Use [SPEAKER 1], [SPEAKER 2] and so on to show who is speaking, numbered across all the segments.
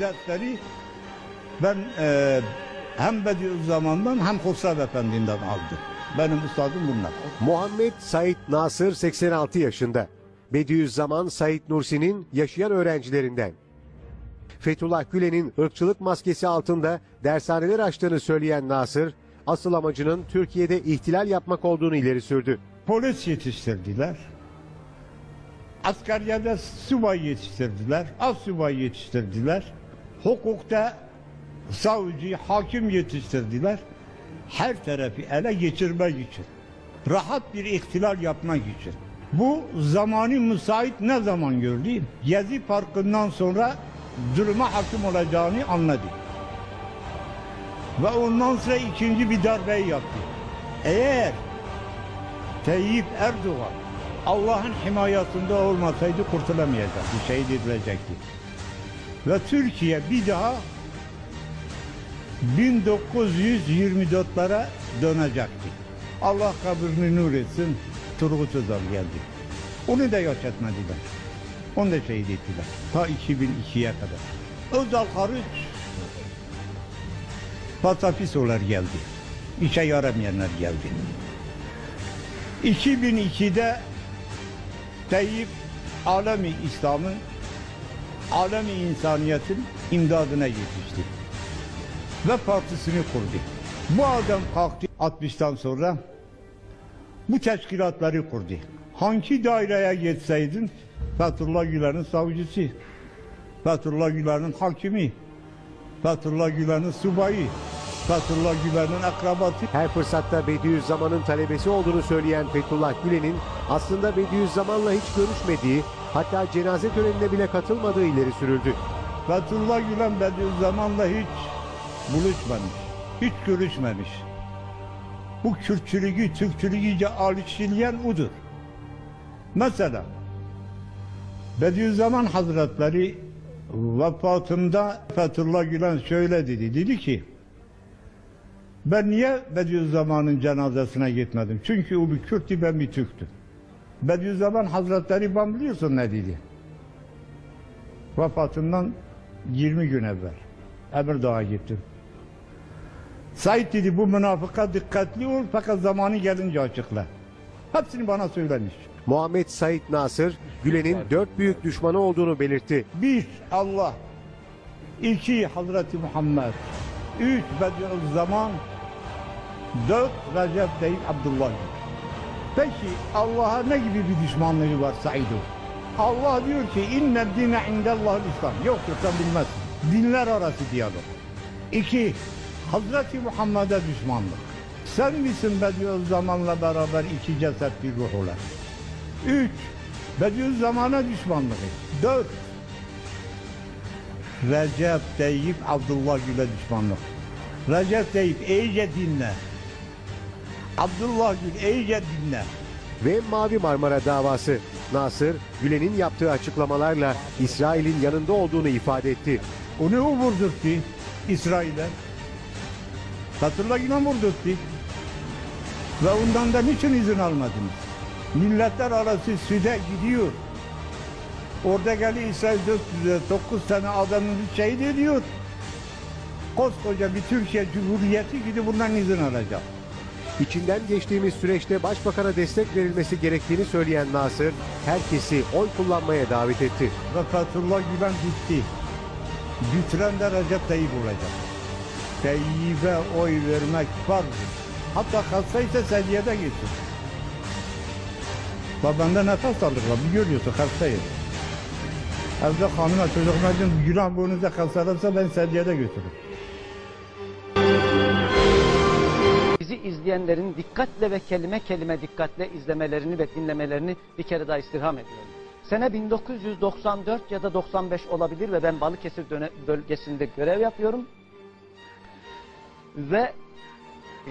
[SPEAKER 1] dersleri ben e, hem Bediüzzaman'dan hem Hossev Efendi'nden aldım. Benim ustadım bunlar.
[SPEAKER 2] Muhammed Said Nasır 86 yaşında. Bediüzzaman Said Nursi'nin yaşayan öğrencilerinden. Fethullah Gülen'in ırkçılık maskesi altında dershaneler açtığını söyleyen Nasır, asıl amacının Türkiye'de ihtilal yapmak olduğunu ileri sürdü.
[SPEAKER 1] Polis yetiştirdiler. Askeriyede subay yetiştirdiler. Az subay yetiştirdiler. Hukukta savcı, hakim yetiştirdiler. Her tarafı ele geçirmek için. Rahat bir ihtilal yapmak için. Bu zamanı müsait ne zaman gördü? Gezi Parkı'ndan sonra zulüme hakim olacağını anladı. Ve ondan sonra ikinci bir darbeyi yaptı. Eğer Tayyip Erdoğan Allah'ın himayesinde olmasaydı kurtulamayacaktı, şehit edilecekti. Ve Türkiye bir daha 1924'lere dönecekti. Allah kabrini nur etsin, Turgut Özal geldi. Onu da yaşatmadılar. Onu da şehit ettiler. Ta 2002'ye kadar. Özal hariç Patapisolar geldi. İşe yaramayanlar geldi. 2002'de Tayyip alemi İslam'ın alemi insaniyetin imdadına yetişti. Ve partisini kurdu. Bu adam kalktı 60'tan sonra bu teşkilatları kurdu. Hangi daireye geçseydin Fethullah Gülen'in savcısı, Fethullah Gülen'in hakimi, Fethullah Gülen'in subayı, Fethullah Gülen'in akrabası,
[SPEAKER 2] Her fırsatta Bediüzzaman'ın talebesi olduğunu söyleyen Fethullah Gülen'in aslında Bediüzzaman'la hiç görüşmediği, hatta cenaze törenine bile katılmadığı ileri sürüldü.
[SPEAKER 1] Fethullah Gülen Bediüzzaman'la hiç buluşmamış, hiç görüşmemiş. Bu Kürtçülüğü, Türkçülüğü alışılayan odur. Mesela Bediüzzaman Hazretleri vefatında Fethullah Gülen şöyle dedi. Dedi ki ben niye Bediüzzaman'ın cenazesine gitmedim? Çünkü o bir Kürttü ben bir Türktüm. Bediüzzaman Hazretleri ben biliyorsun ne dedi? Vefatından 20 gün evvel. Emirdağ'a gittim. Said dedi bu münafıka dikkatli ol fakat zamanı gelince açıkla. Hepsini bana söylemiş.
[SPEAKER 2] Muhammed Said Nasır, Gülen'in dört büyük düşmanı olduğunu belirtti.
[SPEAKER 1] Bir Allah, iki Hazreti Muhammed, üç Bediüzzaman, dört Recep Tayyip Abdullah. Peki Allah'a ne gibi bir düşmanlığı var Said'o? Allah diyor ki inne dine indellahül İslam. Yoktur sen bilmezsin. Dinler arası diyalog. İki, Hazreti Muhammed'e düşmanlık. Sen misin Bediüzzaman'la beraber iki ceset bir ruh olan? Üç, Bediüzzaman'a düşmanlığı. Dört, Recep Tayyip Abdullah Gül'e düşmanlık. Recep Tayyip iyice dinle. Abdullah Gül iyice dinle.
[SPEAKER 2] Ve Mavi Marmara davası. Nasır, Gülen'in yaptığı açıklamalarla İsrail'in yanında olduğunu ifade etti.
[SPEAKER 1] Onu o vurdurttu İsrail'e. Fethullah Gülen vurdurttu. Ve ondan da niçin izin almadınız? Milletler arası süde gidiyor. Orada geliyor İsrail 9 tane adamını şehit ediyor. Koskoca bir Türkiye Cumhuriyeti gidip bundan izin alacak.
[SPEAKER 2] İçinden geçtiğimiz süreçte başbakana destek verilmesi gerektiğini söyleyen Nasır, herkesi oy kullanmaya davet etti.
[SPEAKER 1] Ve Fethullah Gülen gitti. Bitiren de Recep Tayyip olacak. Tayyip'e oy vermek farzdır. Hatta hastaysa seviyede geçsin. Babanda nefes alırlar. Bir görüyorsun hastayım. Evde hanıma çocuklar için Gülen boynuzda hastalansa ben seviyede götürürüm.
[SPEAKER 3] İzleyenlerin dikkatle ve kelime kelime dikkatle izlemelerini ve dinlemelerini bir kere daha istirham ediyorum. Sene 1994 ya da 95 olabilir ve ben Balıkesir bölgesinde görev yapıyorum. Ve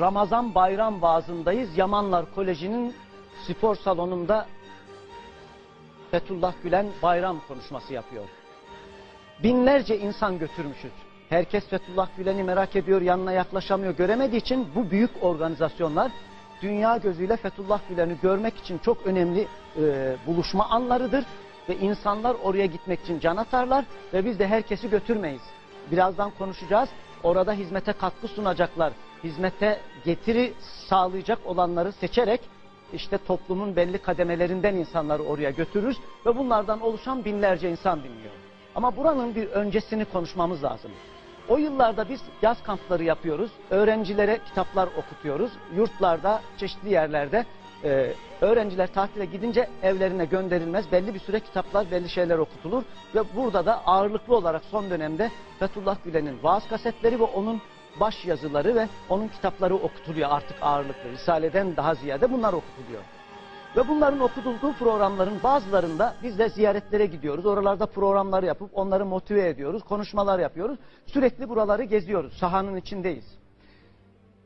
[SPEAKER 3] Ramazan bayram vaazındayız. Yamanlar Koleji'nin spor salonunda Fethullah Gülen bayram konuşması yapıyor. Binlerce insan götürmüşüz. Herkes Fethullah Gülen'i merak ediyor, yanına yaklaşamıyor, göremediği için bu büyük organizasyonlar dünya gözüyle Fethullah Gülen'i görmek için çok önemli e, buluşma anlarıdır. ve insanlar oraya gitmek için can atarlar ve biz de herkesi götürmeyiz. Birazdan konuşacağız. Orada hizmete katkı sunacaklar. Hizmete getiri sağlayacak olanları seçerek işte toplumun belli kademelerinden insanları oraya götürürüz ve bunlardan oluşan binlerce insan dinliyor. Ama buranın bir öncesini konuşmamız lazım. O yıllarda biz yaz kampları yapıyoruz. Öğrencilere kitaplar okutuyoruz. Yurtlarda, çeşitli yerlerde e, öğrenciler tatile gidince evlerine gönderilmez. Belli bir süre kitaplar, belli şeyler okutulur. Ve burada da ağırlıklı olarak son dönemde Fethullah Gülen'in vaaz kasetleri ve onun baş yazıları ve onun kitapları okutuluyor artık ağırlıklı. Risale'den daha ziyade bunlar okutuluyor. Ve bunların okutulduğu programların bazılarında biz de ziyaretlere gidiyoruz. Oralarda programlar yapıp onları motive ediyoruz. Konuşmalar yapıyoruz. Sürekli buraları geziyoruz. Sahanın içindeyiz.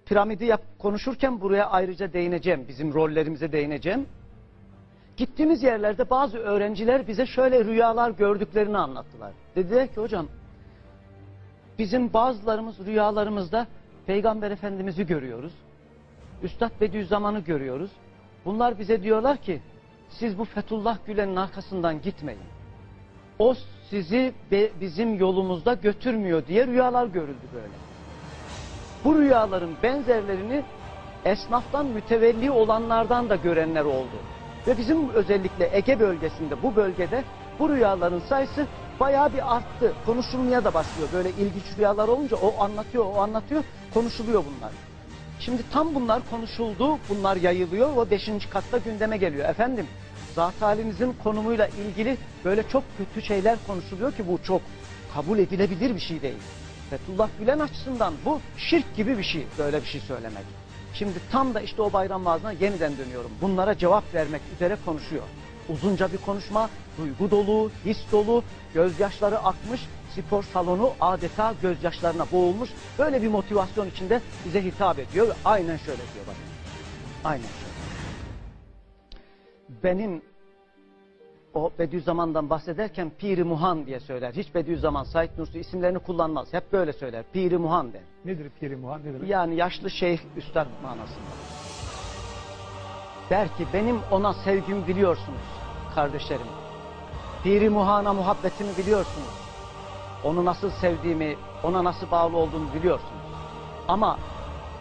[SPEAKER 3] Piramidi yap, konuşurken buraya ayrıca değineceğim. Bizim rollerimize değineceğim. Gittiğimiz yerlerde bazı öğrenciler bize şöyle rüyalar gördüklerini anlattılar. Dediler ki hocam bizim bazılarımız rüyalarımızda Peygamber Efendimiz'i görüyoruz. Üstad Bediüzzaman'ı görüyoruz. Bunlar bize diyorlar ki siz bu Fethullah Gülen'in arkasından gitmeyin. O sizi bizim yolumuzda götürmüyor diye rüyalar görüldü böyle. Bu rüyaların benzerlerini esnaftan mütevelli olanlardan da görenler oldu. Ve bizim özellikle Ege bölgesinde bu bölgede bu rüyaların sayısı bayağı bir arttı. Konuşulmaya da başlıyor. Böyle ilginç rüyalar olunca o anlatıyor, o anlatıyor, konuşuluyor bunlar. Şimdi tam bunlar konuşuldu, bunlar yayılıyor ve beşinci katta gündeme geliyor. Efendim, zat halinizin konumuyla ilgili böyle çok kötü şeyler konuşuluyor ki bu çok kabul edilebilir bir şey değil. Fethullah Gülen açısından bu şirk gibi bir şey, böyle bir şey söylemek. Şimdi tam da işte o bayram vaazına yeniden dönüyorum. Bunlara cevap vermek üzere konuşuyor. Uzunca bir konuşma, duygu dolu, his dolu, gözyaşları akmış, spor salonu adeta gözyaşlarına boğulmuş. Böyle bir motivasyon içinde bize hitap ediyor ve aynen şöyle diyor bak. Aynen şöyle. Benim o Bediüzzaman'dan bahsederken Piri Muhan diye söyler. Hiç Bediüzzaman, Said Nursi isimlerini kullanmaz. Hep böyle söyler. Piri Muhan der.
[SPEAKER 4] Nedir Piri Muhan? Ne demek?
[SPEAKER 3] Yani yaşlı şeyh üstad manasında. Der ki benim ona sevgimi biliyorsunuz kardeşlerim. Piri Muhan'a muhabbetimi biliyorsunuz. Onu nasıl sevdiğimi, ona nasıl bağlı olduğumu biliyorsunuz. Ama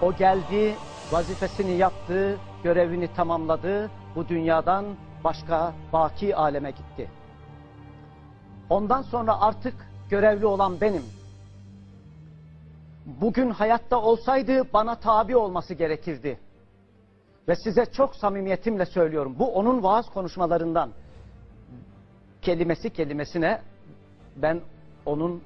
[SPEAKER 3] o geldi, vazifesini yaptı, görevini tamamladı, bu dünyadan başka baki aleme gitti. Ondan sonra artık görevli olan benim. Bugün hayatta olsaydı bana tabi olması gerekirdi. Ve size çok samimiyetimle söylüyorum. Bu onun vaaz konuşmalarından. Kelimesi kelimesine ben onun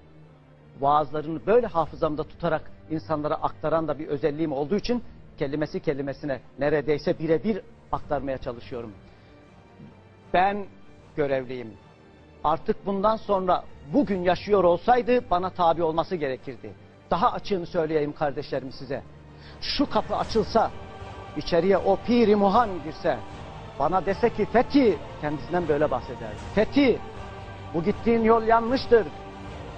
[SPEAKER 3] vaazlarını böyle hafızamda tutarak insanlara aktaran da bir özelliğim olduğu için kelimesi kelimesine neredeyse birebir aktarmaya çalışıyorum. Ben görevliyim. Artık bundan sonra bugün yaşıyor olsaydı bana tabi olması gerekirdi. Daha açığını söyleyeyim kardeşlerim size. Şu kapı açılsa, içeriye o piri muhan girse, bana dese ki Fethi, kendisinden böyle bahseder. Fethi, bu gittiğin yol yanlıştır.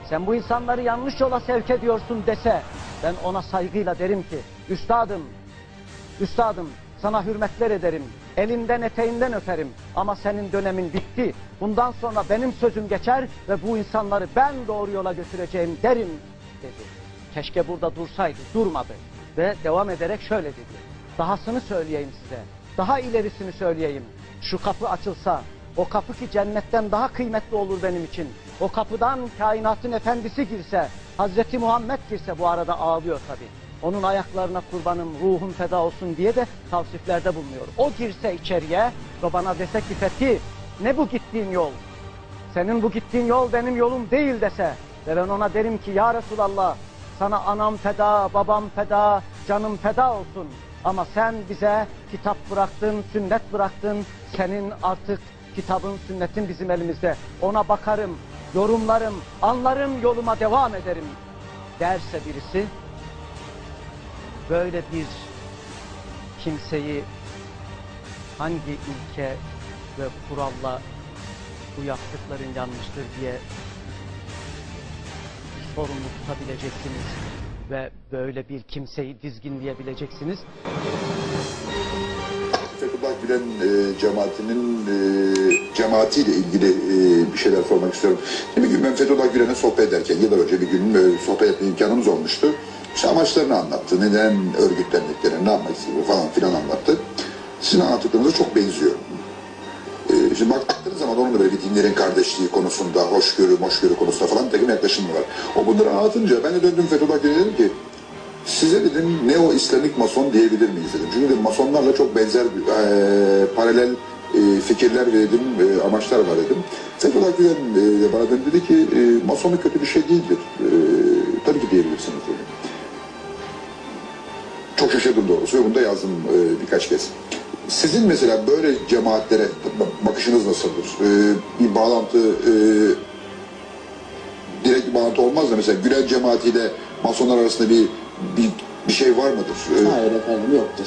[SPEAKER 3] Sen bu insanları yanlış yola sevk ediyorsun dese, ben ona saygıyla derim ki, üstadım, üstadım sana hürmetler ederim. Elinden eteğinden öperim. Ama senin dönemin bitti. Bundan sonra benim sözüm geçer ve bu insanları ben doğru yola götüreceğim derim dedi. Keşke burada dursaydı. Durmadı. Ve devam ederek şöyle dedi. Dahasını söyleyeyim size. Daha ilerisini söyleyeyim. Şu kapı açılsa, o kapı ki cennetten daha kıymetli olur benim için. O kapıdan kainatın efendisi girse, Hazreti Muhammed girse bu arada ağlıyor tabii. Onun ayaklarına kurbanım, ruhum feda olsun diye de tavsiflerde bulunuyor. O girse içeriye ve bana dese ki Fethi, ne bu gittiğin yol? Senin bu gittiğin yol benim yolum değil dese ve ben ona derim ki ya Resulallah sana anam feda, babam feda, canım feda olsun. Ama sen bize kitap bıraktın, sünnet bıraktın. Senin artık kitabın, sünnetin bizim elimizde. Ona bakarım, yorumlarım, anlarım, yoluma devam ederim. Derse birisi böyle bir kimseyi hangi ilke ve kuralla bu yaptıkların yanlıştır diye sorumlu tutabileceksiniz ve böyle bir kimseyi dizginleyebileceksiniz.
[SPEAKER 4] Fethullah Gülen e, cemaatinin e, cemaatiyle ilgili e, bir şeyler sormak istiyorum. Bir gün ben Fethullah Gülen'e sohbet ederken, yıllar önce bir gün e, sohbet etme imkanımız olmuştu. İşte amaçlarını anlattı, neden örgütlendiklerini, ne yapmak istediğini falan filan anlattı. Sizin anlattıklarınıza çok benziyor. Ee, şimdi bak baktığınız zaman onun da böyle bir dinlerin kardeşliği konusunda, hoşgörü, moşgörü konusunda falan takım yaklaşımı var. O bunları anlatınca ben de döndüm Fethullah Gülen'e dedim ki size dedim neo İslamik mason diyebilir miyiz dedim. Çünkü dedim, masonlarla çok benzer e, paralel e, fikirler ve dedim e, amaçlar var dedim. Fethullah Gülen e, bana döndü dedi ki e, masonluk kötü bir şey değildir. E, tabii ki diyebilirsiniz dedi. Çok şaşırdım doğrusu ve bunu da yazdım e, birkaç kez. Sizin mesela böyle cemaatlere bakışınız nasıldır? E, bir bağlantı, e, direkt bir bağlantı olmaz da mesela Gülen cemaatiyle masonlar arasında bir bir, bir şey var mıdır? E,
[SPEAKER 5] Hayır efendim yoktur.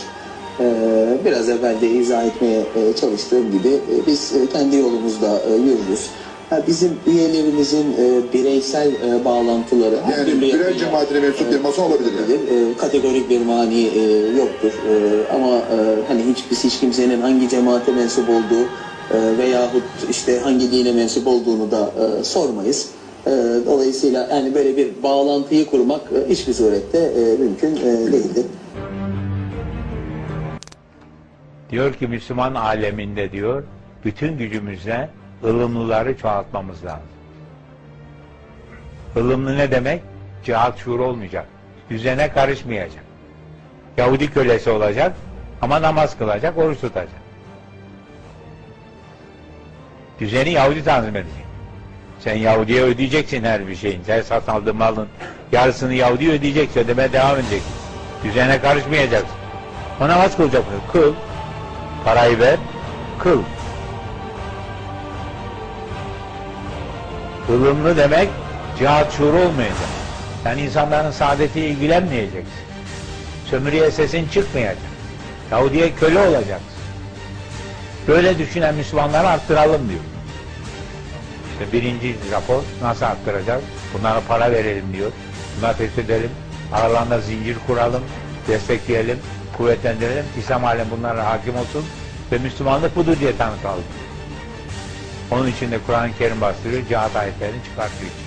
[SPEAKER 5] Ee, biraz evvel de izah etmeye e, çalıştığım gibi e, biz e, kendi yolumuzda yürürüz. Ha, bizim üyelerimizin e, bireysel e, bağlantıları
[SPEAKER 4] yani
[SPEAKER 5] yapıya,
[SPEAKER 4] cemaatine mensup bir mason olabilir yani.
[SPEAKER 5] E, kategorik bir mani e, yoktur. E, ama e, hani hiç biz hiç kimsenin hangi cemaate mensup olduğu e, veyahut işte hangi dine mensup olduğunu da e, sormayız. E, dolayısıyla yani böyle bir bağlantıyı kurmak e, hiçbir surette e, mümkün e, değildir.
[SPEAKER 6] Diyor ki Müslüman aleminde diyor, bütün gücümüzle ılımlıları çoğaltmamız lazım. Ilımlı ne demek? Cihat şuuru olmayacak. Düzene karışmayacak. Yahudi kölesi olacak ama namaz kılacak, oruç tutacak. Düzeni Yahudi tanzim edecek. Sen Yahudi'ye ödeyeceksin her bir şeyin. Sen satın aldığın malın yarısını Yahudi ödeyeceksin, ödemeye devam edecek. Düzene karışmayacaksın. O namaz kılacak. Kıl. Parayı ver, kıl. Ilımlı demek cihat şuuru olmayacak. Yani insanların saadetiyle ilgilenmeyeceksin. Sömürüye sesin çıkmayacak. Yahudi'ye köle olacaksın. Böyle düşünen Müslümanları arttıralım diyor. İşte birinci rapor nasıl arttıracağız? Bunlara para verelim diyor. Bunları fethedelim. Aralarında zincir kuralım. Destekleyelim. Kuvvetlendirelim. İslam alem bunlara hakim olsun. Ve Müslümanlık budur diye tanıtalım. Onun için de Kur'an-ı Kerim bastırıyor. Cihat ayetlerini çıkartıyor.